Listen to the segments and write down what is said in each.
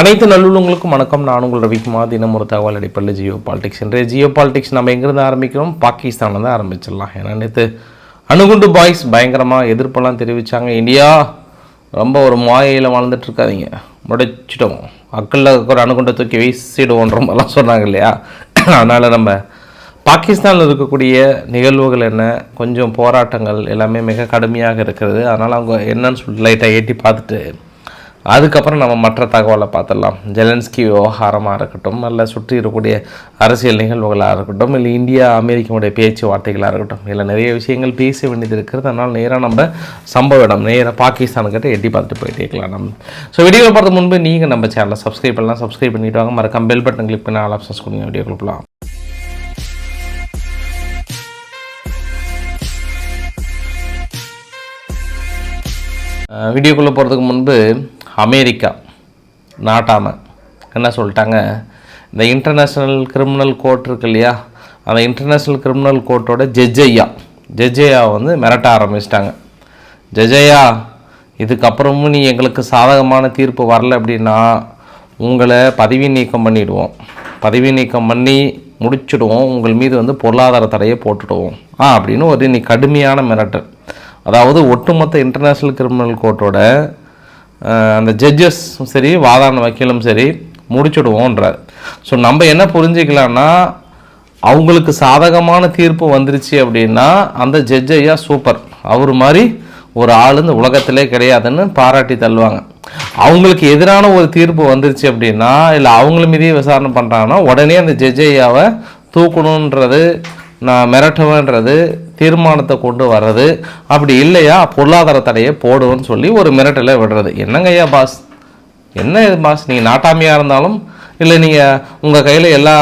அனைத்து நல்லுள்ளங்களுக்கும் வணக்கம். நான் உங்கள் ரவிக்குமார். தினம் ஒரு தகவல் அடிப்படையில் ஜியோ பாலிடிக்ஸ். இன்றைய ஜியோ பாலிடிக்ஸ் நம்ம எங்கேருந்து ஆரம்பிக்கிறோம்? பாகிஸ்தானில் தான் ஆரம்பிச்சிடலாம். ஏன்னா நேற்று அணுகுண்டு பாய்ஸ் பயங்கரமாக எதிர்ப்பெல்லாம் தெரிவித்தாங்க இந்தியா ரொம்ப ஒரு மாயையில் வாழ்ந்துட்டு இருக்காதீங்க. முடைச்சிட்டோம். அக்கல்ல ஒரு அணுகுண்டை தூக்கி வீசிடுவோன்ற மாதிரிலாம் சொன்னாங்க இல்லையா? அதனால் நம்ம பாகிஸ்தானில் இருக்கக்கூடிய நிகழ்வுகள் என்ன? கொஞ்சம் போராட்டங்கள் எல்லாமே மிக கடுமையாக இருக்கிறது. அதனால் அவங்க என்னன்னு சொல்லி லைட்டாக ஏற்றி பார்த்துட்டு அதுக்கப்புறம் நம்ம மற்ற தகவலை பார்த்துடலாம். ஜெலன்ஸ்கி விவகாரமாக இருக்கட்டும் இல்லை சுற்றி இருக்கக்கூடிய அரசியல் நிகழ்வுகளாக இருக்கட்டும் இல்லை இந்தியா அமெரிக்காவுடைய பேச்சுவார்த்தைகளாக இருக்கட்டும் இல்லை நிறைய விஷயங்கள் பேச வேண்டியது இருக்கிறது. அதனால் நேராக நம்ம சம்பவ இடம் நேராக பாகிஸ்தானுக்கிட்ட எட்டி பார்த்துட்டு போயிட்டே இருக்கலாம் நம்ம. ஸோ வீடியோவில் பார்த்து முன்பு நீங்கள் நம்ம சேனலை சப்ஸ்கிரைப் பண்ணலாம். சப்ஸ்கிரைப் பண்ணிட்டு வாங்க. மறக்காம பெல் பட்டன் கிளிக் பண்ணி ஆல் ஆப்ஷன்ஸ் கொடுங்க. வீடியோ கொடுக்கலாம் வீடியோக்குள்ளே போகிறதுக்கு முன்பு அமெரிக்கா நாட்டாம. என்ன சொல்லிட்டாங்க? இந்த இன்டர்நேஷ்னல் கிரிமினல் கோர்ட் இருக்கு இல்லையா? அந்த இன்டர்நேஷ்னல் கிரிமினல் கோர்ட்டோட ஜட்ஜையா ஜட்ஜையா வந்து மிரட்ட ஆரம்பிச்சிட்டாங்க. ஜட்ஜையா இதுக்கப்புறமும் நீ எங்களுக்கு சாதகமான தீர்ப்பு வரல அப்படின்னா உங்களை பதவி நீக்கம் பண்ணிவிடுவோம் பதவி நீக்கம் பண்ணி முடிச்சிடுவோம். உங்கள் மீது வந்து பொருளாதார தடையை போட்டுடுவோம். ஆ அப்படின்னு ஒரு நீ கடுமையான மிரட்டல். அதாவது ஒட்டுமொத்த இன்டர்நேஷ்னல் கிரிமினல் கோர்ட்டோட அந்த ஜட்ஜஸும் சரி வாதான வக்கீலும் சரி முடிச்சுடுவோன்றார். ஸோ நம்ம என்ன புரிஞ்சுக்கலாம்னா அவங்களுக்கு சாதகமான தீர்ப்பு வந்துருச்சு அப்படின்னா அந்த ஜட்ஜ் ஐயா சூப்பர் அவர் மாதிரி ஒரு ஆள் இந்த உலகத்திலே கிடையாதுன்னு பாராட்டி தள்ளுவாங்க. அவங்களுக்கு எதிரான ஒரு தீர்ப்பு வந்துருச்சு அப்படின்னா இல்லை அவங்கள மீதியே விசாரணை பண்ணுறாங்கன்னா உடனே அந்த ஜட்ஜ் ஐயாவை தூக்கணுன்றது நான் மிரட்டுவேன்றது தீர்மானத்தை கொண்டு வர்றது அப்படி இல்லையா? பொருளாதார தடையை போடுவேன்னு சொல்லி ஒரு மிரட்டலை விடுறது. என்னங்கய்யா பாஸ்? என்ன இது பாஸ்? நீங்கள் நாட்டாமையாக இருந்தாலும் இல்லை நீங்கள் உங்கள் கையில் எல்லா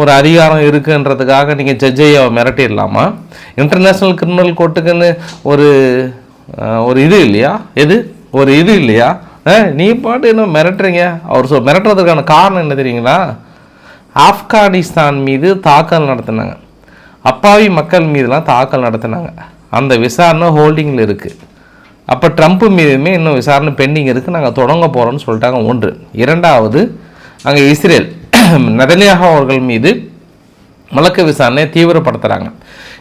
ஒரு அதிகாரம் இருக்குன்றதுக்காக நீங்கள் ஜட்ஜையை மிரட்டிடலாமா? இன்டர்நேஷ்னல் கிரிமினல் கோர்ட்டுக்குன்னு ஒரு ஒரு இது இல்லையா? எது? ஒரு இது இல்லையா? நீ பாட்டு என்ன மிரட்டுறீங்க? அவர் சொல் மிரட்டுறதுக்கான காரணம் என்ன தெரியுங்களா? ஆப்கானிஸ்தான் மீது தாக்கல் நடத்தினாங்க. அப்பாவி மக்கள் மீதுலாம் தாக்கல் நடத்தினாங்க. அந்த விசாரணை ஹோல்டிங்கில் இருக்குது அப்போ ட்ரம்ப் மீதுமே இன்னும் விசாரணை பெண்டிங் இருக்குது நாங்கள் தொடங்க போகிறோம்னு சொல்லிட்டாங்க ஒன்று. இரண்டாவது அங்கே இஸ்ரேல் நெதன்யாகு அவர்கள் மீது வழக்கு விசாரணையை தீவிரப்படுத்துகிறாங்க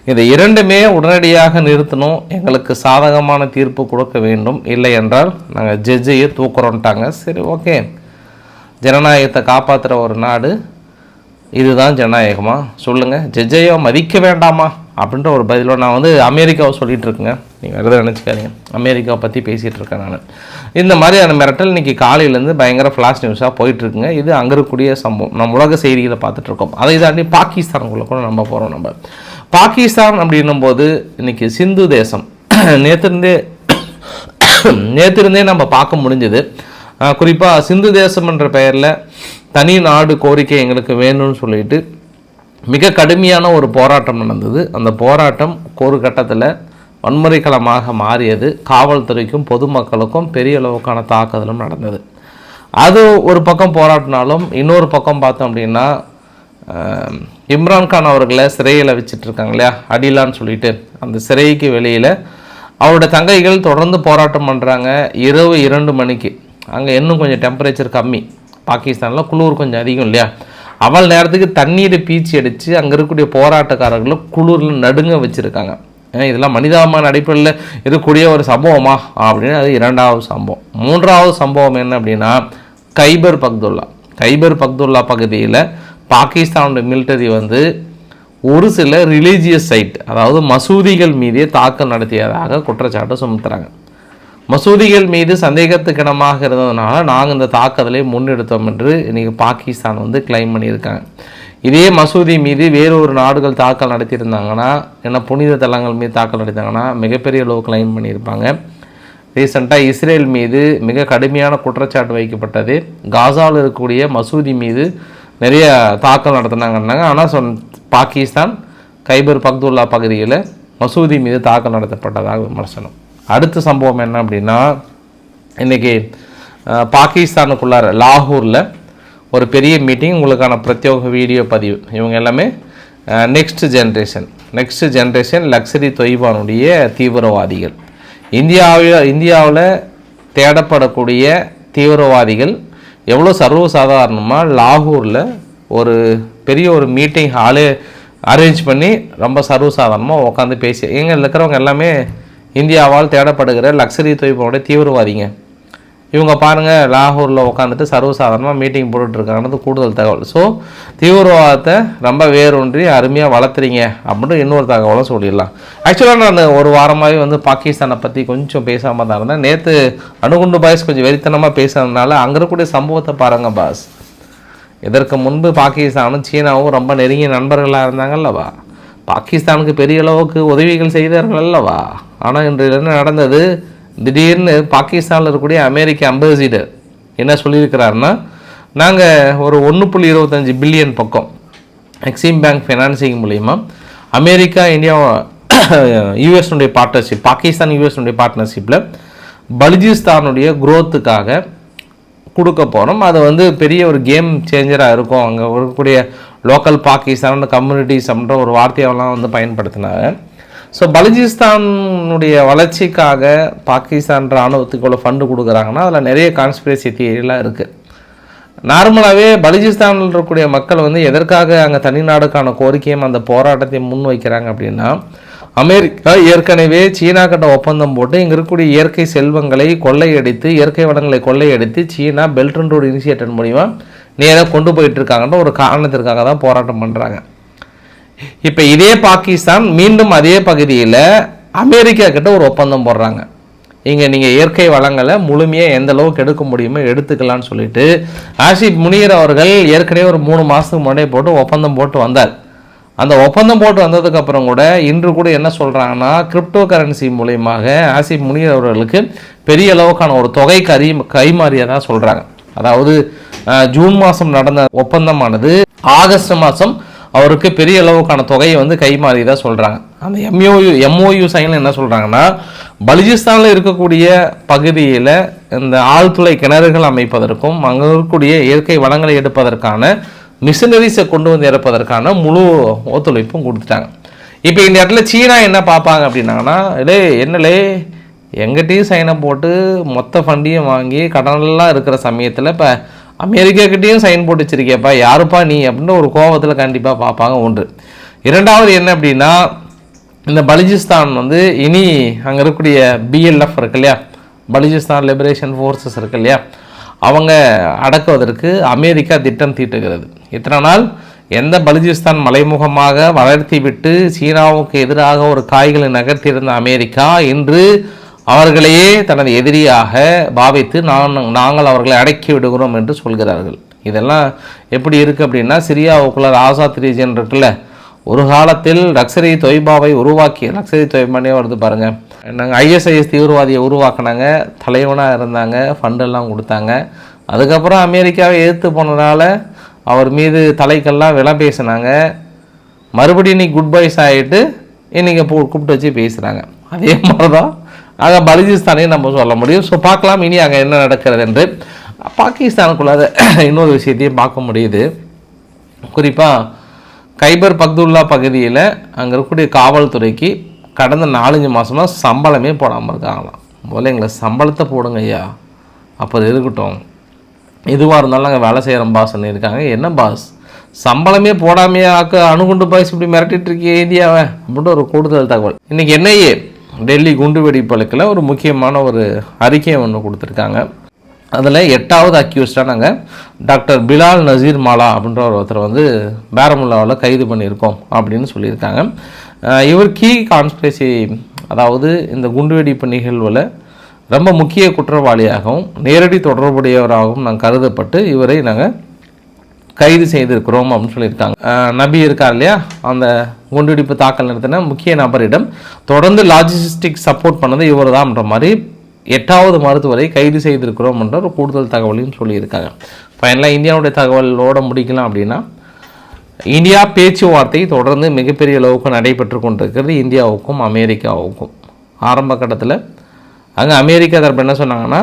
இந்த இரண்டுமே உடனடியாக நிறுத்தணும். எங்களுக்கு சாதகமான தீர்ப்பு கொடுக்க வேண்டும். இல்லை என்றால் நாங்கள் ஜட்ஜையே தூக்குறோன்ட்டாங்க சரி ஓகே. ஜனநாயகத்தை காப்பாற்றுற ஒரு நாடு. இதுதான் ஜனநாயகமா? சொல்லுங்கள் ஜட்ஜையோ மதிக்க வேண்டாமா? அப்படின்ற ஒரு பதிலோ நான் வந்து அமெரிக்காவை சொல்லிட்டு இருக்கேங்க. நீங்கள் எதை நினச்சிக்காதீங்க. அமெரிக்காவை பற்றி பேசிகிட்டு இருக்கேன் நான். இந்த மாதிரியான மிரட்டல் இன்றைக்கி காலையிலேருந்து பயங்கர ஃப்ளாஷ் நியூஸாக போயிட்டுருக்குங்க. இது அங்கே இருக்கக்கூடிய சம்பவம். நம்ம உலக செய்திகளை பார்த்துட்ருக்கோம் அதை தாண்டி பாகிஸ்தானுக்குள்ளே கூட நம்ம போகிறோம் நம்ம. பாகிஸ்தான் அப்படின்னும் போது இன்னைக்கு சிந்து தேசம். நேற்றிருந்தே நேற்றிருந்தே நம்ம பார்க்க முடிஞ்சது. குறிப்பாக சிந்து தேசம் என்ற பெயரில் தனி நாடு கோரிக்கை எங்களுக்கு வேணும்னு சொல்லிட்டு மிக கடுமையான ஒரு போராட்டம் நடந்தது. அந்த போராட்டம் ஒரு கட்டத்தில் வன்முறைக்களமாக மாறியது. காவல்துறைக்கும் பொதுமக்களுக்கும் பெரிய அளவுக்கான தாக்குதலும் நடந்தது. அது ஒரு பக்கம் போராட்டினாலும் இன்னொரு பக்கம் பார்த்தோம் அப்படின்னா இம்ரான்கான் அவர்களை சிறையில் வச்சுட்டு இருக்காங்க இல்லையா? அடிலான்னு சொல்லிட்டு அந்த சிறைக்கு வெளியில் அவரோட தங்கைகள் தொடர்ந்து போராட்டம் பண்ணுறாங்க இரவு இரண்டு மணிக்கு. அங்கே இன்னும் கொஞ்சம் டெம்பரேச்சர் கம்மி. பாகிஸ்தானில் குளிர் கொஞ்சம் அதிகம் இல்லையா? அவள் நேரத்துக்கு தண்ணீரை பீச்சி அடித்து அங்கே இருக்கக்கூடிய போராட்டக்காரர்களை குளிரில் நடுங்க வச்சுருக்காங்க. இதெல்லாம் மனிதாபமான அடிப்படையில் இருக்கக்கூடிய ஒரு சம்பவமா? அப்படின்னு அது இரண்டாவது சம்பவம். மூன்றாவது சம்பவம் என்ன அப்படின்னா கைபர் பக்துல்லா. கைபர் பக்துல்லா பகுதியில் பாகிஸ்தானுடைய மிலிட்டரி வந்து ஒரு சில ரிலீஜியஸ் சைட் அதாவது மசூதிகள் மீதே தாக்கம் நடத்தியதாக குற்றச்சாட்டை சுமத்துறாங்க. மசூதிகள் மீது சந்தேகத்துக்கிடமாக இருந்ததுனால நாங்கள் இந்த தாக்குதலை முன்னெடுத்தோம் என்று இன்னைக்கு பாகிஸ்தான் வந்து கிளைம் பண்ணியிருக்காங்க. இதே மசூதி மீது வேறொரு நாடுகள் தாக்கல் நடத்தியிருந்தாங்கன்னா என்ன புனித தலங்கள் மீது தாக்கல் நடத்தாங்கன்னா மிகப்பெரிய அளவு கிளைம் பண்ணியிருப்பாங்க. ரீசெண்டாக இஸ்ரேல் மீது மிக கடுமையான குற்றச்சாட்டு வைக்கப்பட்டது. காசாவில் இருக்கக்கூடிய மசூதி மீது நிறைய தாக்கல் நடத்தினாங்கன்னாங்க. ஆனால் சொன் பாகிஸ்தான் கைபர் பக்துல்லா பகுதியில் மசூதி மீது தாக்கல் நடத்தப்பட்டதாக விமர்சனம். அடுத்த சம்பவம் என்ன அப்படின்னா இன்றைக்கி பாகிஸ்தானுக்குள்ளார லாகூரில் ஒரு பெரிய மீட்டிங் உங்களுக்கான பிரத்யோக வீடியோ பதிவு. இவங்க எல்லாமே next generation next generation luxury தொய்வானுடைய தீவிரவாதிகள். இந்தியாவில் இந்தியாவில் தேடப்படக்கூடிய தீவிரவாதிகள் எவ்வளோ சர்வசாதாரணமாக லாகூரில் ஒரு பெரிய ஒரு மீட்டிங் ஹாலே அரேஞ்ச் பண்ணி ரொம்ப சர்வசாதாரணமாக உட்காந்து பேசி எங்கே இருக்கிறவங்க எல்லாமே இந்தியாவால் தேடப்படுகிற லக்ஸரி தொழில்நுட்போட தீவிரவாதிங்க. இவங்க பாருங்கள் லாகூரில் உட்காந்துட்டு சர்வசாதாரணமாக மீட்டிங் போட்டுட்ருக்காங்கிறது கூடுதல் தகவல். ஸோ தீவிரவாதத்தை ரொம்ப வேரூன்றி அருமையாக வளர்த்துறீங்க அப்படின்னு இன்னொரு தகவலும் சொல்லிடலாம். ஆக்சுவலாக நான் ஒரு வாரமாகவே வந்து பாகிஸ்தானை பற்றி கொஞ்சம் பேசாமல் தான் இருந்தேன். நேற்று அணுகுண்டு பாய்ஸ் கொஞ்சம் வெறித்தனமாக பேசுனதுனால அங்கே இருக்கக்கூடிய சம்பவத்தை பாருங்கள் பாஸ் இதற்கு முன்பு பாகிஸ்தானும் சீனாவும் ரொம்ப நெருங்கிய நண்பர்களாக இருந்தாங்கல்லவா பாகிஸ்தானுக்கு பெரிய அளவுக்கு உதவிகள் செய்தார்கள் அல்லவா? ஆனால் இன்று என்ன நடந்தது? திடீர்னு பாகிஸ்தானில் இருக்கக்கூடிய அமெரிக்க அம்பாசிடர் என்ன சொல்லியிருக்கிறாருன்னா நாங்கள் ஒரு ஒன்று புள்ளி இருபத்தஞ்சி பில்லியன் பக்கம் எக்ஸிம் பேங்க் ஃபைனான்சிங் மூலிமா அமெரிக்கா இந்தியா யூஎஸ்னுடைய பார்ட்னர்ஷிப் பாகிஸ்தான் யூஎஸ்னுடைய பார்ட்னர்ஷிப்பில் பலுஜிஸ்தானுடைய குரோத்துக்காக கொடுக்க போகிறோம் அது வந்து பெரிய ஒரு கேம் சேஞ்சராக இருக்கும். அங்கே இருக்கக்கூடிய லோக்கல் பாகிஸ்தான் கம்யூனிட்டிஸ் அப்படின்ற ஒரு வார்த்தையெல்லாம் வந்து பயன்படுத்தினாங்க. ஸோ பலுஜிஸ்தானுடைய வளர்ச்சிக்காக பாகிஸ்தான் இராணுவத்துக்கு இவ்வளோ ஃபண்டு கொடுக்குறாங்கன்னா அதில் நிறைய கான்ஸ்பிரசி தியரிலாம் இருக்குது நார்மலாகவே பலுஜிஸ்தானில் இருக்கக்கூடிய மக்கள் வந்து எதற்காக அங்கே தனி நாடுக்கான கோரிக்கையும் அந்த போராட்டத்தையும் முன் வைக்கிறாங்க அப்படின்னா அமெரிக்கா ஏற்கனவே சீனா கிட்ட ஒப்பந்தம் போட்டு இங்கே இருக்கக்கூடிய இயற்கை செல்வங்களை கொள்ளையடித்து இயற்கை வளங்களை கொள்ளையடித்து சீனா பெல்ட் அண்ட் ரோடு இனிஷியேட்டன் மூலிமா நேராக கொண்டு போயிட்டு இருக்காங்கன்ற ஒரு காரணத்திற்காக தான் போராட்டம் பண்ணுறாங்க இப்போ இதே பாகிஸ்தான் மீண்டும் அதே பகுதியில் அமெரிக்கா கிட்ட ஒரு ஒப்பந்தம் போடுறாங்க. இங்கே நீங்கள் இயற்கை வளங்களை முழுமையாக எந்த அளவுக்கு எடுக்க முடியுமோ எடுத்துக்கலாம்னு சொல்லிட்டு ஆசிப் முனியர் அவர்கள் ஏற்கனவே ஒரு மூணு மாதத்துக்கு முன்னாடியே போட்டு ஒப்பந்தம் போட்டு வந்தார். அந்த ஒப்பந்தம் போட்டு வந்ததுக்கப்புறம் கூட இன்று கூட என்ன சொல்கிறாங்கன்னா கிரிப்டோ கரன்சி மூலயமாக ஆசிப் முனியர் அவர்களுக்கு பெரிய அளவுக்கான ஒரு தொகை கறி கைமாறியதாக சொல்கிறாங்க அதாவது ஜூன் மாதம் நடந்த ஒப்பந்தமானது ஆகஸ்ட் மாதம் அவருக்கு பெரிய அளவுக்கான தொகையை வந்து கைமாறியதாக சொல்கிறாங்க அந்த எம்ஓயு எம்ஓயு சைனில் என்ன சொல்கிறாங்கன்னா பலுஜிஸ்தானில் இருக்கக்கூடிய பகுதியில் இந்த ஆழ்துளை கிணறுகள் அமைப்பதற்கும் அங்கே இருக்கக்கூடிய இயற்கை வளங்களை எடுப்பதற்கான மிஷினரிஸை கொண்டு வந்து இறப்பதற்கான முழு ஒத்துழைப்பும் கொடுத்துட்டாங்க. இப்போ இந்த இடத்துல சீனா என்ன பார்ப்பாங்க அப்படின்னாங்கன்னா இல்லை என்னலே எங்கிட்டையும் சைனை போட்டு மொத்த ஃபண்டையும் வாங்கி கடனெல்லாம் இருக்கிற சமயத்தில் இப்போ அமெரிக்காக்கிட்டேயும் சைன் போட்டு வச்சிருக்கேப்பா யாருப்பா நீ அப்படின்னு ஒரு கோபத்தில் கண்டிப்பாக பார்ப்பாங்க ஒன்று. இரண்டாவது என்ன அப்படின்னா இந்த பலுஜிஸ்தான் வந்து இனி அங்கே இருக்கக்கூடிய பிஎல்எஃப் இருக்கு இல்லையா? பலுஜிஸ்தான் லிபரேஷன் ஃபோர்ஸஸ் இருக்கு இல்லையா? அவங்க அடக்குவதற்கு அமெரிக்கா திட்டம் தீட்டுகிறது. இத்தனை நாள் எந்த பலுஜிஸ்தான் மலைமுகமாக வளர்த்தி விட்டு சீனாவுக்கு எதிராக ஒரு காய்களை நகர்த்தியிருந்த அமெரிக்கா இன்று அவர்களையே தனது எதிரியாக பாவித்து நான் நாங்கள் அவர்களை அடக்கி விடுகிறோம் என்று சொல்கிறார்கள். இதெல்லாம் எப்படி இருக்குது அப்படின்னா சிரியாவுக்குள்ள ஆசாத் ரீஜன் இருக்குல்ல ஒரு காலத்தில் லக்ஸரி தொய்பாவை உருவாக்கி லக்ஸரி தொய்பானே வருது பாருங்கள் நாங்கள் ஐஎஸ்ஐஎஸ் தீவிரவாதியை உருவாக்குனாங்க தலைவனாக இருந்தாங்க ஃபண்டெல்லாம் கொடுத்தாங்க. அதுக்கப்புறம் அமெரிக்காவை எதிர்த்து போனதுனால அவர் மீது தலைக்கெல்லாம் விலை பேசினாங்க. மறுபடியும் இன்னைக்கு குட் பைஸ் ஆகிட்டு இன்றைக்கி கூப்பிட்டு வச்சு பேசுகிறாங்க அதே மாதிரி தான் ஆக பலுஜிஸ்தானையும் நம்ம சொல்ல முடியும். ஸோ பார்க்கலாம். இனி அங்கே என்ன நடக்கிறது என்று. பாகிஸ்தானுக்குள்ளாத இன்னொரு விஷயத்தையும் பார்க்க முடியுது. குறிப்பாக கைபர் பக்துல்லா பகுதியில் அங்கே இருக்கக்கூடிய காவல்துறைக்கு கடந்த நாலஞ்சு மாதமாக சம்பளமே போடாமல் இருக்காங்களாம். முதல்ல எங்களை சம்பளத்தை போடுங்க ஐயா. அப்போ இருக்கட்டும். எதுவாக இருந்தாலும் நாங்கள் வேலை செய்கிறோம் பாஸ் இருக்காங்க என்ன பாஸ் சம்பளமே போடாமையே ஆக்க அணுகுண்டு பாய்ஸ் இப்படி மிரட்டிட்டு இருக்கே இந்தியாவை அப்படின்ட்டு ஒரு கூடுதல் தகவல். இன்றைக்கி என்னையே டெல்லி குண்டு வெடிப்பழுக்கில் ஒரு முக்கியமான ஒரு அறிக்கையை ஒன்று கொடுத்துருக்காங்க. அதில் எட்டாவது அக்யூஸ்டாக நாங்கள் டாக்டர் பிலால் நசீர் மாலா அப்படின்ற ஒரு ஒருத்தர் வந்து பேரமுல்லாவில் கைது பண்ணியிருக்கோம் அப்படின்னு சொல்லியிருக்காங்க. இவர் கீ கான்ஸ்பிரசி அதாவது இந்த குண்டுவெடிப்பு நிகழ்வில் ரொம்ப முக்கிய குற்றவாளியாகவும் நேரடி தொடர்புடையவராகவும் நாங்கள் கருதப்பட்டு இவரை நாங்கள் கைது செய்திருக்கிறோம் அப்படின்னு சொல்லியிருக்காங்க. நபி இருக்கார் இல்லையா? அந்த குண்டுடிப்பு தாக்கல் நடத்தின முக்கிய நபரிடம் தொடர்ந்து லாஜிஸ்டிக் சப்போர்ட் பண்ணது இவர் தான்ன்ற மாதிரி எட்டாவது மருத்துவரை கைது செய்திருக்கிறோம் என்ற ஒரு கூடுதல் தகவலையும் சொல்லியிருக்காங்க. ஃபைனலாக இந்தியாவுடைய தகவலோடு முடிக்கலாம் அப்படின்னா இந்தியா பேச்சுவார்த்தை தொடர்ந்து மிகப்பெரிய அளவுக்கு நடைபெற்று கொண்டிருக்கிறது இந்தியாவுக்கும் அமெரிக்காவுக்கும். ஆரம்ப கட்டத்தில் அங்கே அமெரிக்கா தரப்பு என்ன சொன்னாங்கன்னா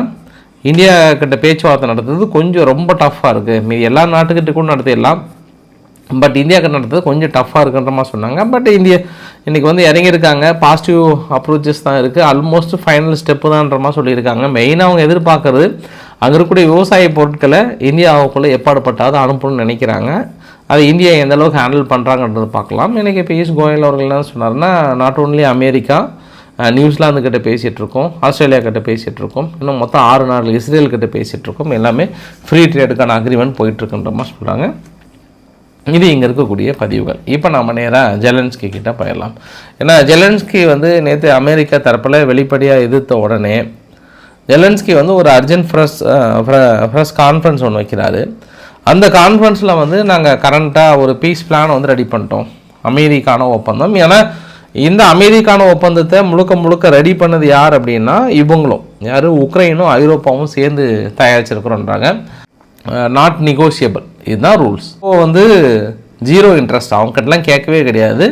இந்தியா கிட்ட பேச்சுவார்த்தை நடத்துறது கொஞ்சம் ரொம்ப டஃப்பாக இருக்குது மீது எல்லா நாட்டுக்கிட்ட கூட நடத்திடலாம் பட் இந்தியாவுக்கு நடத்துறது கொஞ்சம் டஃப்பாக இருக்குன்ற மாதிரி சொன்னாங்க. பட் இந்தியா இன்றைக்கி வந்து இறங்கியிருக்காங்க பாசிட்டிவ் அப்ரோச்சஸ் தான் இருக்குது ஆல்மோஸ்ட் ஃபைனல் ஸ்டெப்பு தான்ற மாதிரி சொல்லியிருக்காங்க. மெயினாக அவங்க எதிர்பார்க்குறது அங்கே இருக்கக்கூடிய விவசாய பொருட்களை இந்தியாவுக்குள்ளே எப்பாடுபட்டாவது அனுப்பணும்னு நினைக்கிறாங்க. அதை இந்தியா எந்த அளவுக்கு ஹேண்டில் பண்ணுறாங்கன்றது பார்க்கலாம். இன்றைக்கி பியூஷ் கோயல் அவர்கள் என்ன சொன்னார்னா not only America ah, New Zealand கிட்ட பேசிகிட்டு இருக்கோம் ஆஸ்திரேலியா கிட்ட பேசிகிட்டு இருக்கோம் இன்னும் மொத்தம் ஆறு நாடு இஸ்ரேல் கிட்ட பேசிகிட்டு இருக்கோம் எல்லாமே ஃப்ரீ ட்ரேடுக்கான அக்ரிமெண்ட் போயிட்டுருக்குன்ற மாதிரி சொல்கிறாங்க இது இங்கே இருக்கக்கூடிய பதிவுகள். இப்போ நம்ம நேராக ஜெலன்ஸ்கி கிட்ட போயிடலாம். ஏன்னா ஜெலன்ஸ்கி வந்து நேற்று அமெரிக்கா தரப்பில் வெளிப்படையாக எதிர்த்த உடனே ஜெலன்ஸ்கி வந்து ஒரு அர்ஜென்ட் ஃப்ரெஷ் ஃப்ரெஷ் கான்ஃபரன்ஸ் ஒன்று வைக்கிறாரு. அந்த கான்ஃபரன்ஸில் வந்து நாங்கள் கரண்ட்டாக ஒரு பீஸ் பிளான் வந்து ரெடி பண்ணிட்டோம். அமைதிக்கான ஒப்பந்தம். ஏன்னா இந்த அமெரிக்கான ஒப்பந்தத்தை முழுக்க முழுக்க ரெடி பண்ணது யார் அப்படின்னா இவங்களும். யார்? உக்ரைனும் ஐரோப்பாவும் சேர்ந்து தயாரிச்சிருக்கிறோன்றாங்க. நாட் நெகோஷியபிள் இதுதான் ரூல்ஸ் இப்போது வந்து ஜீரோ இன்ட்ரெஸ்ட் அவங்ககிட்டலாம் கேட்கவே கிடையாது.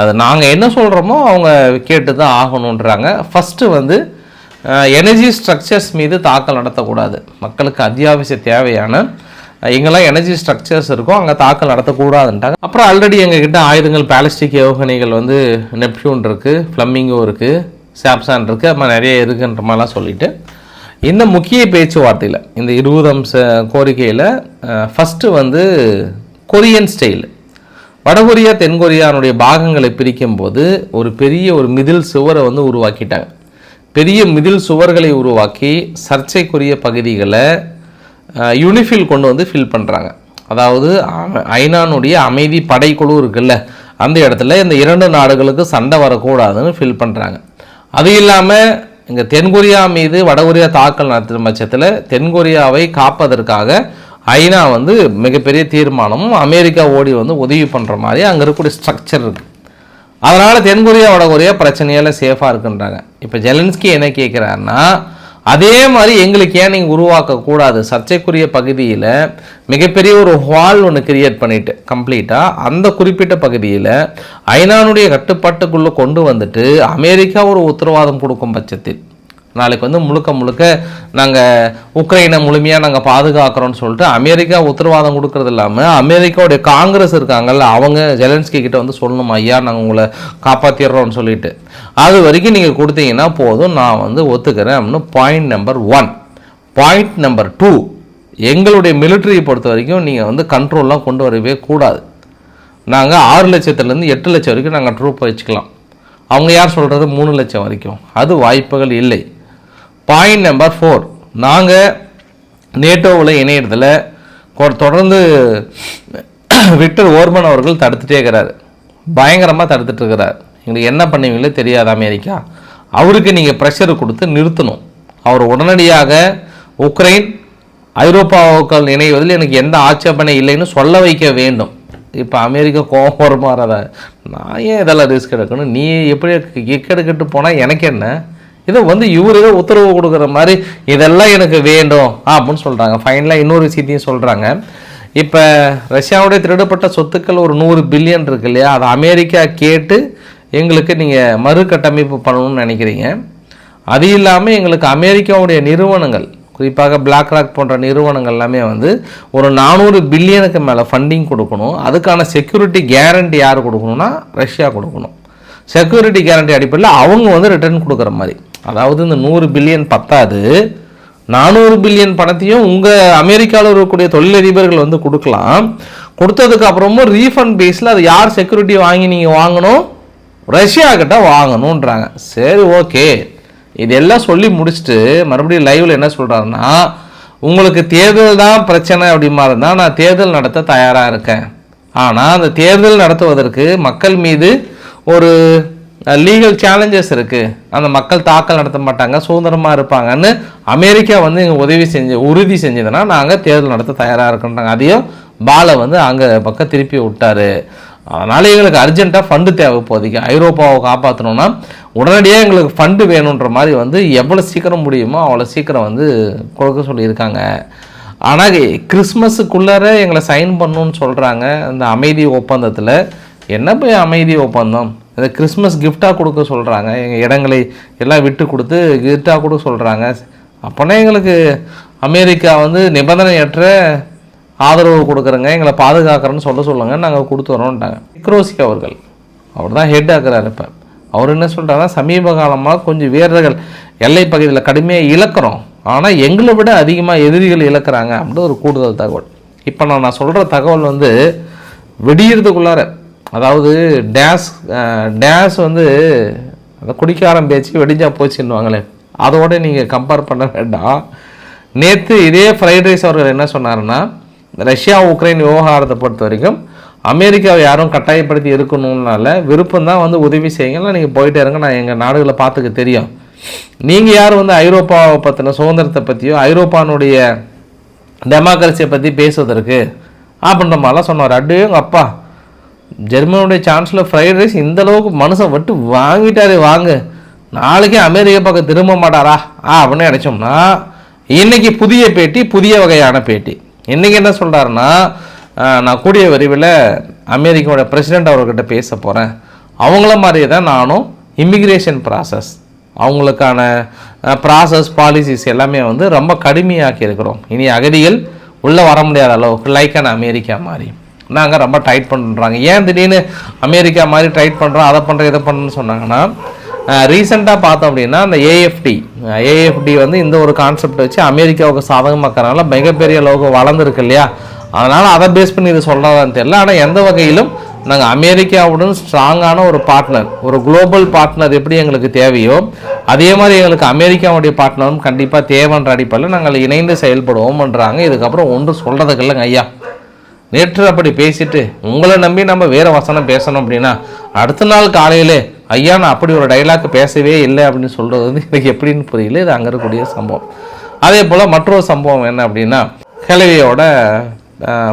அது நாங்கள் என்ன சொல்கிறோமோ அவங்க கேட்டு தான் ஆகணுன்றாங்க ஃபஸ்ட்டு வந்து எனர்ஜி ஸ்ட்ரக்சர்ஸ் மீது தாக்கல் நடத்தக்கூடாது. மக்களுக்கு அத்தியாவசிய தேவையான எங்கெல்லாம் எனர்ஜி ஸ்ட்ரக்சர்ஸ் இருக்கோ அங்கே தாக்கல் நடத்தக்கூடாதுன்ட்டாங்க. அப்புறம் ஆல்ரெடி எங்ககிட்ட ஆயுதங்கள் பேலஸ்டிக் ஏவுகணைகள் வந்து நெப்டியூன் இருக்குது ஃப்ளம்மிங்கும் இருக்குது சாப்சான் இருக்குது அது மாதிரி நிறைய இருக்குன்ற மாதிரிலாம் சொல்லிட்டு. இந்த முக்கிய பேச்சுவார்த்தையில் இந்த இருபது அம்ச கோரிக்கையில் ஃபஸ்ட்டு வந்து கொரியன் ஸ்டைல் வடகொரியா தென்கொரியானுடைய பாகங்களை பிரிக்கும் போது ஒரு பெரிய ஒரு மிதில் சுவரை வந்து உருவாக்கிட்டாங்க. பெரிய மிதில் சுவர்களை உருவாக்கி சர்ச்சைக்குரிய பகுதிகளை யூனிஃபில் கொண்டு வந்து ஃபில் பண்ணுறாங்க அதாவது அ- ஐநானுடைய அமைதி படைக்குழு இருக்குல்ல அந்த இடத்துல இந்த இரண்டு நாடுகளுக்கு சண்டை வரக்கூடாதுன்னு ஃபில் பண்ணுறாங்க அது இல்லாமல் இங்கே தென்கொரியா மீது வடகொரியா தாக்கல் நடத்தும் பட்சத்தில் தென்கொரியாவை காப்பதற்காக ஐநா வந்து மிகப்பெரிய தீர்மானமும் அமெரிக்கா ஓடி வந்து உதவி பண்ணுற மாதிரி அங்கே இருக்கக்கூடிய ஸ்ட்ரக்சர் இருக்குது அதனால் தென்கொரியா வடகொரியா பிரச்சனையால் சேஃபாக இருக்குன்றாங்க. இப்போ ஜெலன்ஸ்கி என்ன கேட்குறாருன்னா அதே மாதிரி எங்களுக்கு ஏன் நீங்கள் உருவாக்கக்கூடாது சர்ச்சைக்குரிய பகுதியில் மிகப்பெரிய ஒரு ஹால் ஒன்று கிரியேட் பண்ணிட்டு கம்ப்ளீட்டாக அந்த குறிப்பிட்ட பகுதியில் ஐநானுடைய கட்டுப்பாட்டுக்குள்ளே கொண்டு வந்துட்டு அமெரிக்கா ஒரு உத்தரவாதம் கொடுக்கும் பட்சத்தில் நாளைக்கு வந்து முழுக்க முழுக்க நாங்கள் உக்ரைனை முழுமையாக நாங்கள் பாதுகாக்கிறோம்னு சொல்லிட்டு அமெரிக்கா உத்தரவாதம் கொடுக்கறது இல்லாமல் அமெரிக்காவுடைய காங்கிரஸ் இருக்காங்கல்ல அவங்க ஜெலன்ஸ்கி கிட்ட வந்து சொல்லணும் ஐயா நாங்கள் உங்களை காப்பாற்றிடுறோம்னு சொல்லிட்டு. அது வரைக்கும் நீங்கள் கொடுத்தீங்கன்னா போதும் நான் வந்து ஒத்துக்கிறேன் அப்படின்னு point number one point number two எங்களுடைய மிலிட்டரியை பொறுத்த வரைக்கும் நீங்கள் வந்து கண்ட்ரோல்லாம் கொண்டு வரவே கூடாது. நாங்கள் ஆறு லட்சத்துலேருந்து எட்டு லட்சம் வரைக்கும் நாங்கள் ட்ரூப் வச்சுக்கலாம். அவங்க யார் சொல்கிறது மூணு லட்சம் வரைக்கும். அது வாய்ப்புகள் இல்லை. பாயிண்ட் நம்பர் ஃபோர் நாங்கள் நேட்டோவில் இணையறதுல தொடர்ந்து விக்டர் ஓர்மன் அவர்கள் தடுத்துட்டே இருக்கிறார். பயங்கரமாக தடுத்துட்ருக்கிறார் எங்களுக்கு என்ன பண்ணுவீங்களோ தெரியாது அமெரிக்கா. அவருக்கு நீங்கள் ப்ரெஷர் கொடுத்து நிறுத்தணும். அவர் உடனடியாக உக்ரைன் ஐரோப்பாவுக்கள் இணைவதில் எனக்கு எந்த ஆட்சேபனை இல்லைன்னு சொல்ல வைக்க வேண்டும். இப்போ அமெரிக்கா கோபம் வருமாறத நான் ஏன் இதெல்லாம் ரிஸ்க் எடுக்கணும்? நீ எப்படி எக்கெடுக்கிட்டு போனால் எனக்கு என்ன? இதை வந்து இவர் ஏதோ உத்தரவு கொடுக்குற மாதிரி இதெல்லாம் எனக்கு வேண்டும். அப்படின்னு சொல்கிறாங்க ஃபைனலாக இன்னொரு விஷயத்தையும் சொல்கிறாங்க இப்போ ரஷ்யாவுடைய திருடப்பட்ட சொத்துக்கள் ஒரு நூறு பில்லியன் இருக்கு இல்லையா? அதை அமெரிக்கா கேட்டு எங்களுக்கு நீங்கள் மறுகட்டமைப்பு பண்ணணும்னு நினைக்கிறீங்க. அது இல்லாமல் எங்களுக்கு அமெரிக்காவுடைய நிறுவனங்கள் குறிப்பாக பிளாக் ராக் போன்ற நிறுவனங்கள் எல்லாமே வந்து ஒரு நானூறு பில்லியனுக்கு மேலே ஃபண்டிங் கொடுக்கணும். அதுக்கான செக்யூரிட்டி கேரண்டி யார் கொடுக்கணும்னா ரஷ்யா கொடுக்கணும். செக்யூரிட்டி கேரண்டி அடிப்படையில் அவங்க வந்து ரிட்டர்ன் கொடுக்குற மாதிரி. அதாவது இந்த நூறு பில்லியன் பத்தாது. நானூறு பில்லியன் பணத்தையும் உங்கள் அமெரிக்காவில் இருக்கக்கூடிய தொழிலதிபர்கள் வந்து கொடுக்கலாம். கொடுத்ததுக்கு அப்புறமும் ரீஃபண்ட் பேஸில் அது யார் செக்யூரிட்டி வாங்கி நீங்கள் வாங்கணும்? ரஷ்யா கிட்ட வாங்கணுன்றாங்க சரி ஓகே. இதெல்லாம் சொல்லி முடிச்சுட்டு மறுபடியும் லைவில் என்ன சொல்கிறாருன்னா உங்களுக்கு தேர்தல் தான் பிரச்சனை அப்படிமா இருந்தால் நான் தேர்தல் நடத்த தயாராக இருக்கேன். ஆனால் அந்த தேர்தல் நடத்துவதற்கு மக்கள் மீது ஒரு லீகல் சேலஞ்சஸ் இருக்குது அந்த மக்கள் தாக்கல் நடத்த மாட்டாங்க சுதந்திரமாக இருப்பாங்கன்னு அமெரிக்கா வந்து எங்கள் உதவி செஞ்சு உறுதி செஞ்சதுன்னா நாங்கள் தேர்தல் நடத்த தயாராக இருக்கின்றாங்க அதையும் பாலை வந்து அங்கே பக்கம் திருப்பி விட்டாரு. அதனால் எங்களுக்கு அர்ஜென்ட்டாக ஃபண்டு தேவை இப்போதைக்கு. ஐரோப்பாவை காப்பாற்றணும்னா உடனடியாக எங்களுக்கு ஃபண்டு வேணுன்ற மாதிரி வந்து எவ்வளோ சீக்கிரம் முடியுமோ அவ்வளோ சீக்கிரம் வந்து கொடுக்க சொல்லியிருக்காங்க. ஆனால் கிறிஸ்மஸுக்குள்ளார எங்களை சைன் பண்ணணும்னு சொல்கிறாங்க இந்த அமைதி ஒப்பந்தத்தில். என்ன போய் அமைதி ஒப்பந்தம்? அதை கிறிஸ்மஸ் கிஃப்டாக கொடுக்க சொல்கிறாங்க எங்கள் இடங்களை எல்லாம் விட்டு கொடுத்து கிஃப்டாக கொடுக்க சொல்கிறாங்க அப்போனா எங்களுக்கு அமெரிக்கா வந்து நிபந்தனையற்ற ஆதரவு கொடுக்குறங்க. எங்களை பாதுகாக்கிறேன்னு சொல்ல சொல்லுங்கள் நாங்கள் கொடுத்துறோன்ட்டாங்க விக்ரோசி அவர்கள் அவர் தான் ஹெட் ஆக்குறாரு இப்போ. அவர் என்ன சொல்கிறாருன்னா சமீப காலமாக கொஞ்சம் வீரர்கள் எல்லை பகுதியில் கடுமையாக இழக்கிறோம். ஆனால் எங்களை விட அதிகமாக எதிரிகள் இழக்கிறாங்க அப்படின்னு ஒரு கூடுதல் தகவல். இப்போ நான் நான் சொல்கிற தகவல் வந்து வெடியறதுக்குள்ளார அதாவது டேஸ் டேஸ் வந்து அந்த குடிக்காரம் பேச்சு வெடிஞ்சா போச்சுன்னுவாங்களே. அதோட நீங்கள் கம்பேர் பண்ண வேண்டாம். நேற்று இதே ஃப்ரைட் ரைஸ் அவர்கள் என்ன சொன்னார்னா ரஷ்யா உக்ரைன் விவகாரத்தை பொறுத்த வரைக்கும் அமெரிக்காவை யாரும் கட்டாயப்படுத்தி இருக்கணும்னால விருப்பம் தான் வந்து உதவி செய்யுங்கன்னா நீங்கள் போயிட்டே இருங்க நான் எங்கள் நாடுகளை பார்த்துக்க தெரியும். நீங்கள் யார் வந்து ஐரோப்பாவை பற்றின சுதந்திரத்தை பற்றியோ ஐரோப்பானுடைய டெமோக்ரஸியை பற்றி பேசுவதற்கு அப்படின்ற மாதிரிலாம் சொன்னார். அடே எங்கள் அப்பா ஜெர்மனியுடைய சான்சலர் ஃப்ரைட் ரைஸ் இந்த அளவுக்கு மனுஷன் வட்டு வாங்கிட்டாரு வாங்க. நாளைக்கே அமெரிக்கா பக்கம் திரும்ப மாட்டாரா? ஆ அப்படின்னு நினச்சோம்னா இன்றைக்கி புதிய பேட்டி புதிய வகையான பேட்டி. இன்றைக்கி என்ன சொல்கிறாருன்னா நான் கூடிய வரிவில் அமெரிக்காவோட பிரசிடெண்ட் அவர்கிட்ட பேச போகிறேன் அவங்கள மாதிரியே தான் நானும் இமிக்ரேஷன் ப்ராசஸ் அவங்களுக்கான ப்ராசஸ் பாலிசிஸ் எல்லாமே வந்து ரொம்ப கடுமையாக்கி இருக்கிறோம். இனி அகதிகள் உள்ளே வர முடியாத அளவுக்கு லைக் அண்ட் அமெரிக்கா மாதிரி. நாங்கள் ரொம்ப டைட் பண்ணுறாங்க ஏன் திடீர்னு அமெரிக்கா மாதிரி டைட் பண்ணுறோம் அதை பண்ணுறோம் இதை பண்ணுன்னு சொன்னாங்கன்னா ரீசெண்டாக பார்த்தோம் அப்படின்னா அந்த ஏஎஃப்டி ஏஎஃப்டி வந்து இந்த ஒரு கான்செப்ட் வச்சு அமெரிக்காவுக்கு சாதகமாக்கிறனால மிகப்பெரிய அளவுக்கு வளர்ந்துருக்கு இல்லையா? அதனால் அதை பேஸ் பண்ணி இது சொல்கிறதான்னு தெரியல. ஆனால் எந்த வகையிலும் நாங்கள் அமெரிக்காவுடன் ஸ்ட்ராங்கான ஒரு பார்ட்னர் ஒரு குளோபல் பார்ட்னர் எப்படி எங்களுக்கு தேவையோ அதே மாதிரி எங்களுக்கு அமெரிக்காவுடைய பார்ட்னரும் கண்டிப்பாக தேவைன்ற அடிப்படையில் நாங்கள் இணைந்து செயல்படுவோம்ன்றாங்க. இதுக்கப்புறம் ஒன்று சொல்கிறதுக்கு இல்லைங்க ஐயா. நேற்று அப்படி பேசிட்டு உங்களை நம்பி நம்ம வேற வசனம் பேசணும் அப்படின்னா அடுத்த நாள் காலையிலே ஐயா நான் அப்படி ஒரு டைலாக் பேசவே இல்லை அப்படின்னு சொல்கிறது வந்து எனக்கு எப்படின்னு புரியல. இது அங்கே இருக்கக்கூடிய சம்பவம். அதே போல் மற்றொரு சம்பவம் என்ன அப்படின்னா கிழவியோட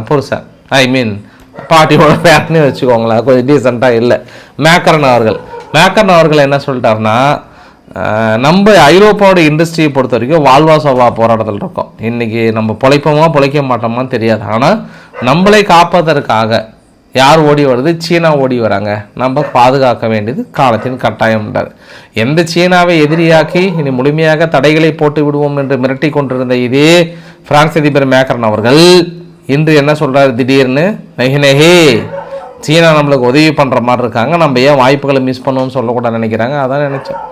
புருஷன் ஐ மீன் பாட்டியோட பேரனே வச்சுக்கோங்களேன் கொஞ்சம் டீசெண்டாக இல்லை. மேக்கரன் அவர்கள். மேக்கரன் அவர்கள் என்ன சொல்லிட்டாருன்னா நம்ம ஐரோப்பாவோட இண்டஸ்ட்ரியை பொறுத்த வரைக்கும் வாழ்வா சோவா போராட்டத்தில் இருக்கோம். இன்றைக்கி நம்ம பிழைப்போமா பிழைக்க மாட்டோமான்னு தெரியாது. ஆனால் நம்மளை காப்பதற்காக யார் ஓடி வருது? சீனா ஓடி வராங்க. நம்ம பாதுகாக்க வேண்டியது காலத்தின் கட்டாயம்ன்றார் எந்த சீனாவை எதிரியாக்கி இனி முழுமையாக தடைகளை போட்டு விடுவோம் என்று மிரட்டி கொண்டிருந்த இதே பிரான்ஸ் அதிபர் மேக்ரன் அவர்கள் இன்று என்ன சொல்கிறார் திடீர்னு நெஹி நெஹே சீனா நம்மளுக்கு உதவி பண்ணுற மாதிரி இருக்காங்க. நம்ம ஏன் வாய்ப்புகளை மிஸ் பண்ணுவோம்னு சொல்லக்கூடாது நினைக்கிறாங்க? அதான் நினச்சோம்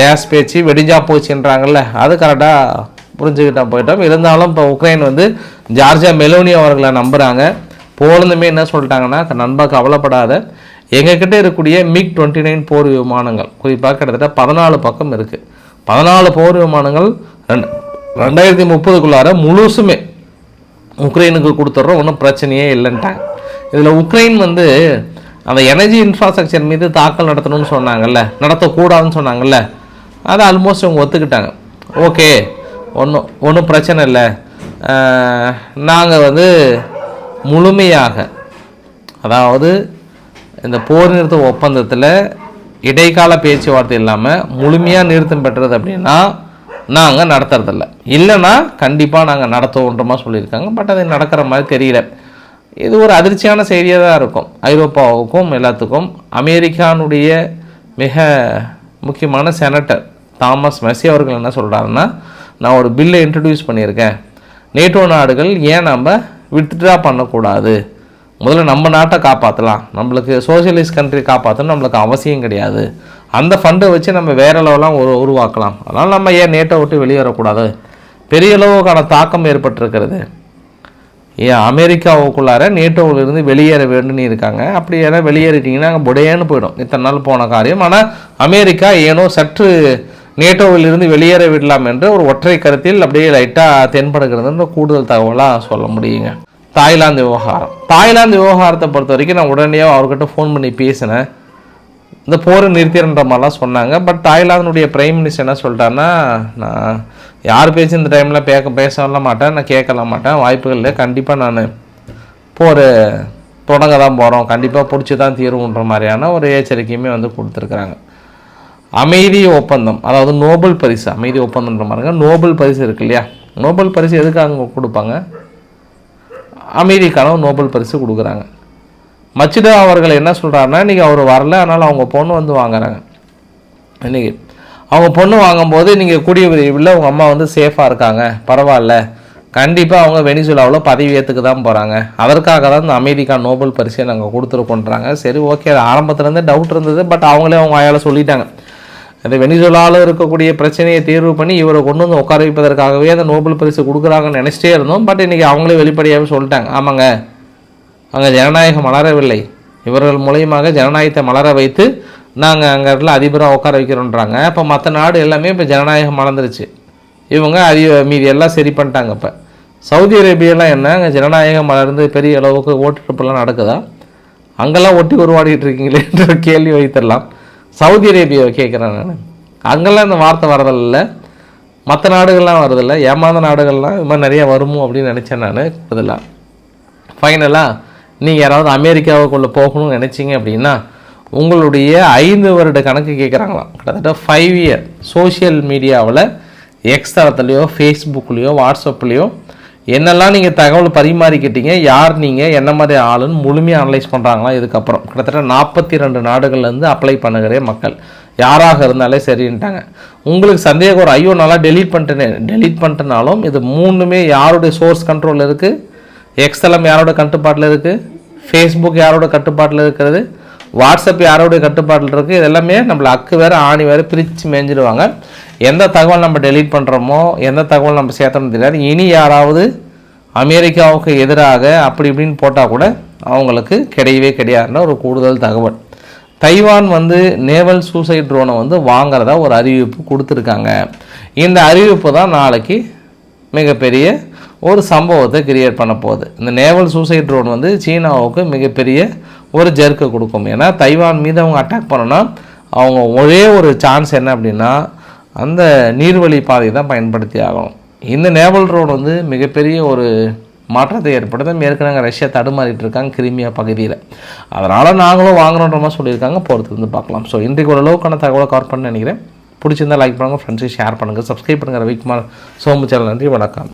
டேஸ் பேச்சு வெடிஞ்சா போச்சுன்றாங்கல்ல. அது கரெக்டாக புரிஞ்சுக்கிட்டா போயிட்டோம். இருந்தாலும் இப்போ உக்ரைன் வந்து ஜார்ஜியா மெலோனி அவர்களை நம்புகிறாங்க போலந்துமே என்ன சொல்லிட்டாங்கன்னா நண்பா கவலைப்படாத. எங்ககிட்ட இருக்கக்கூடிய மிக் டுவெண்ட்டி நைன் போர் விமானங்கள் குறிப்பாக கிட்டத்தட்ட பதினாலு பக்கம் இருக்குது பதினாலு போர் விமானங்கள் ரெண்டு ரெண்டாயிரத்தி முப்பதுக்குள்ளார முழுசுமே உக்ரைனுக்கு கொடுத்துட்றோம் ஒன்றும் பிரச்சனையே இல்லைன்ட்டாங்க. இதில் உக்ரைன் வந்து அந்த எனர்ஜி இன்ஃப்ராஸ்ட்ரக்சர் மீது தாக்கல் நடத்தணும்னு சொன்னாங்கல்ல நடத்தக்கூடாதுன்னு சொன்னாங்கல்ல அதை ஆல்மோஸ்ட் அவங்க ஒத்துக்கிட்டாங்க. ஓகே ஒன்றும் ஒன்றும் பிரச்சனை இல்லை. நாங்கள் வந்து முழுமையாக அதாவது இந்த போர் நிறுத்த ஒப்பந்தத்தில் இடைக்கால பேச்சுவார்த்தை இல்லாமல் முழுமையாக நிறுத்தம் பெற்றது அப்படின்னா நாங்கள் நடத்துறதில்ல. இல்லைன்னா கண்டிப்பாக நாங்கள் நடத்துவோன்றமா சொல்லியிருக்காங்க. பட் அது நடக்கிற மாதிரி தெரியல. இது ஒரு அதிர்ச்சியான செய்தியாக தான் இருக்கும். ஐரோப்பாவுக்கும் எல்லாத்துக்கும் அமெரிக்கானுடைய மிக முக்கியமான செனட்டர் தாமஸ் மெஸ்ஸி அவர்கள் என்ன சொல்கிறாருன்னா நான் ஒரு பில்லை இன்ட்ரடியூஸ் பண்ணியிருக்கேன். நேட்டோ நாடுகள் ஏன் நம்ம வித்ட்ரா பண்ணக்கூடாது? முதல்ல நம்ம நாட்டை காப்பாற்றலாம் நம்மளுக்கு சோஷியலிஸ்ட் கண்ட்ரி காப்பாற்றணும் நம்மளுக்கு அவசியம் கிடையாது. அந்த ஃபண்டை வச்சு நம்ம வேற லெவலாம் ஒரு உருவாக்கலாம். அதனால் நம்ம ஏன் நேட்டை விட்டு வெளியே வரக்கூடாது? பெரிய அளவுக்கான தாக்கம் ஏற்பட்டிருக்கிறது. ஏன் அமெரிக்காவுக்குள்ளார நேட்டோவிலிருந்து வெளியேற வேண்டும்னு இருக்காங்க. அப்படி ஏன்னா வெளியேறிட்டிங்கன்னா அங்கே புடையேன்னு போயிடும். இத்தனை நாள் போன காரியம். ஆனால் அமெரிக்கா ஏனோ சற்று நேட்டோவிலிருந்து வெளியேற விடலாம் என்று ஒரு ஒற்றை கருத்தில் அப்படியே லைட்டாக தென்படுகிறதுன்ற கூடுதல் தகவலாக சொல்ல முடியுங்க. தாய்லாந்து விவகாரம். தாய்லாந்து விவகாரத்தை பொறுத்த வரைக்கும் நான் உடனே அவர்கிட்ட ஃபோன் பண்ணி பேசினேன். இந்த போரை நிறுத்திடுன்ற மாதிரிலாம் சொன்னாங்க. பட் தாய்லாந்தினுடைய பிரைம் மினிஸ்டர் என்ன சொல்லிட்டாருன்னா நான் யார் பேச்சு இந்த டைமில் பேக்க பேசலாம் மாட்டேன். நான் கேட்கலாம் மாட்டேன். வாய்ப்புகள் இல்லை. கண்டிப்பாக நான் போர் தொடங்க தான் போகிறோம் கண்டிப்பாக பிடிச்சி தான் தீரும்ன்ற மாதிரியான ஒரு எச்சரிக்கையுமே வந்து கொடுத்துருக்குறாங்க. அமைதி ஒப்பந்தம் அதாவது நோபல் பரிசு அமைதி ஒப்பந்தம்ன்ற மாதிரிங்க நோபல் பரிசு இருக்கு இல்லையா? நோபல் பரிசு எதுக்காக அவங்க கொடுப்பாங்க? அமைதிக்கான நோபல் பரிசு கொடுக்குறாங்க. மச்சிதா அவர்கள் என்ன சொல்கிறாருன்னா இன்றைக்கி அவர் வரல அதனால் அவங்க பொண்ணு வந்து வாங்குறாங்க. இன்றைக்கி அவங்க பொண்ணு வாங்கும்போது நீங்கள் கூடிய விரைவில் உங்கள் அம்மா வந்து சேஃபாக இருக்காங்க பரவாயில்ல. கண்டிப்பாக அவங்க வெனிசுலாவில் பதவி ஏற்றுக்க தான் போகிறாங்க அதற்காக தான் இந்த அமெரிக்கா நோபல் பரிசை நாங்கள் கொடுத்துருக்கோன்றாங்க சரி ஓகே அது ஆரம்பத்துலேருந்தே டவுட் இருந்தது பட் அவங்களே அவங்க ஆயால் சொல்லிட்டாங்க. அந்த வெனிசுலாவில் இருக்கக்கூடிய பிரச்சனையை தீர்வு பண்ணி இவரை கொண்டு வந்து உட்கார வைப்பதற்காகவே அந்த நோபல் பரிசு கொடுக்குறாங்கன்னு நினச்சிட்டே இருந்தோம். பட் இன்றைக்கி அவங்களே வெளிப்படையாகவே சொல்லிட்டாங்க. ஆமாங்க. அங்கே ஜனநாயகம் மலரவில்லை. இவர்கள் மூலயமாக ஜனநாயகத்தை மலர வைத்து நாங்கள் அங்கே இடத்துல அதிபராக உட்கார வைக்கிறோன்றாங்க. இப்போ மற்ற நாடு எல்லாமே இப்போ ஜனநாயகம் மலர்ந்துருச்சு. இவங்க அதி மீதி எல்லாம் சரி பண்ணிட்டாங்க இப்போ. சவுதி அரேபியாலாம் என்ன? அங்கே ஜனநாயகம் மலர்ந்து பெரிய அளவுக்கு ஓட்டுறப்பெல்லாம் நடக்குதா? அங்கெல்லாம் ஒட்டி உருவாடிக்கிட்டு இருக்கீங்களேன்ற கேள்வி வைத்திடலாம் சவுதி அரேபியாவை கேட்குறேன் நான். அங்கெல்லாம் இந்த வார்த்தை வரதில்லை. மற்ற நாடுகள்லாம் வரதில்லை. ஏமாந்த நாடுகள்லாம் இது மாதிரி நிறைய வருமோ அப்படின்னு நினச்சேன் நான். இதெல்லாம் ஃபைனலாக நீங்கள் யாராவது அமெரிக்காவுக்குள்ளே போகணும்னு நினச்சிங்க அப்படின்னா உங்களுடைய ஐந்து வருட கணக்கு கேட்குறாங்களாம். கிட்டத்தட்ட ஃபைவ் இயர் சோஷியல் மீடியாவில் எக்ஸ் தளத்துலேயோ ஃபேஸ்புக்லேயோ வாட்ஸ்அப்லேயோ என்னெல்லாம் நீங்கள் தகவல் பரிமாறிக்கிட்டீங்க யார் நீங்கள் என்ன மாதிரி ஆளுன்னு முழுமையாக அனலைஸ் பண்ணுறாங்களா இதுக்கப்புறம். கிட்டத்தட்ட நாற்பத்தி ரெண்டு நாடுகள்லேருந்து அப்ளை பண்ணுகிற மக்கள். யாராக இருந்தாலே சரின்ட்டாங்க. உங்களுக்கு சந்தேகம் ஒரு ஐயோ நல்லா டெலீட் பண்ணிட்டேன். டெலீட் பண்ணிட்டனாலும் இது மூணுமே யாருடைய சோர்ஸ் கண்ட்ரோலில் இருக்குது எக்ஸ்தலம் யாரோட கட்டுப்பாட்டில் இருக்குது ஃபேஸ்புக் யாரோட கட்டுப்பாட்டில் இருக்கிறது? வாட்ஸ்அப் யாரோடைய கட்டுப்பாட்டில் இருக்குது இது எல்லாமே நம்மளை அக்கு வேறு ஆணி வேறு பிரித்து மேய்ஞ்சிடுவாங்க எந்த தகவல் நம்ம டெலீட் பண்ணுறோமோ எந்த தகவல் நம்ம சேர்த்தணும் தெரியாது. இனி யாராவது அமெரிக்காவுக்கு எதிராக அப்படி இப்படின்னு போட்டால் கூட அவங்களுக்கு கிடையவே கிடையாதுன்ற ஒரு கூடுதல் தகவல். தைவான் வந்து நேவல் சூசைட் ட்ரோனை வந்து வாங்குறதா ஒரு அறிவிப்பு கொடுத்துருக்காங்க. இந்த அறிவிப்பு தான் நாளைக்கு மிகப்பெரிய ஒரு சம்பவத்தை கிரியேட் பண்ண போகுது. இந்த நேவல் சூசைட் ட்ரோன் வந்து சீனாவுக்கு மிகப்பெரிய ஒரு ஜெர்க்கு கொடுக்கும். ஏன்னா தைவான் மீது அவங்க அட்டாக் பண்ணோன்னா அவங்க ஒரே ஒரு சான்ஸ் என்ன அப்படின்னா அந்த நீர்வழி பாதையை தான் பயன்படுத்தி ஆகணும். இந்த நேவல் ரோடு வந்து மிகப்பெரிய ஒரு மாற்றத்தை ஏற்படுத்தும். ஏற்கனவே ரஷ்யா தடுமாறிட்டு இருக்காங்க கிரிமியா பகுதியில். அதனால் நாங்களும் வாங்குறோன்ற மாதிரி சொல்லியிருக்காங்க. போகிறது வந்து பார்க்கலாம். ஸோ இன்றைக்கு ஓரளவுக்கான தகவலை கவர் பண்ண நினைக்கிறேன். பிடிச்சிருந்தா லைக் பண்ணுங்கள் ஃப்ரெண்ட்ஸுக்கு ஷேர் பண்ணுங்கள் சப்ஸ்கிரைப் பண்ணுங்கள் ரவிக்குமார் சோமு சேனல் நன்றி வணக்கம்.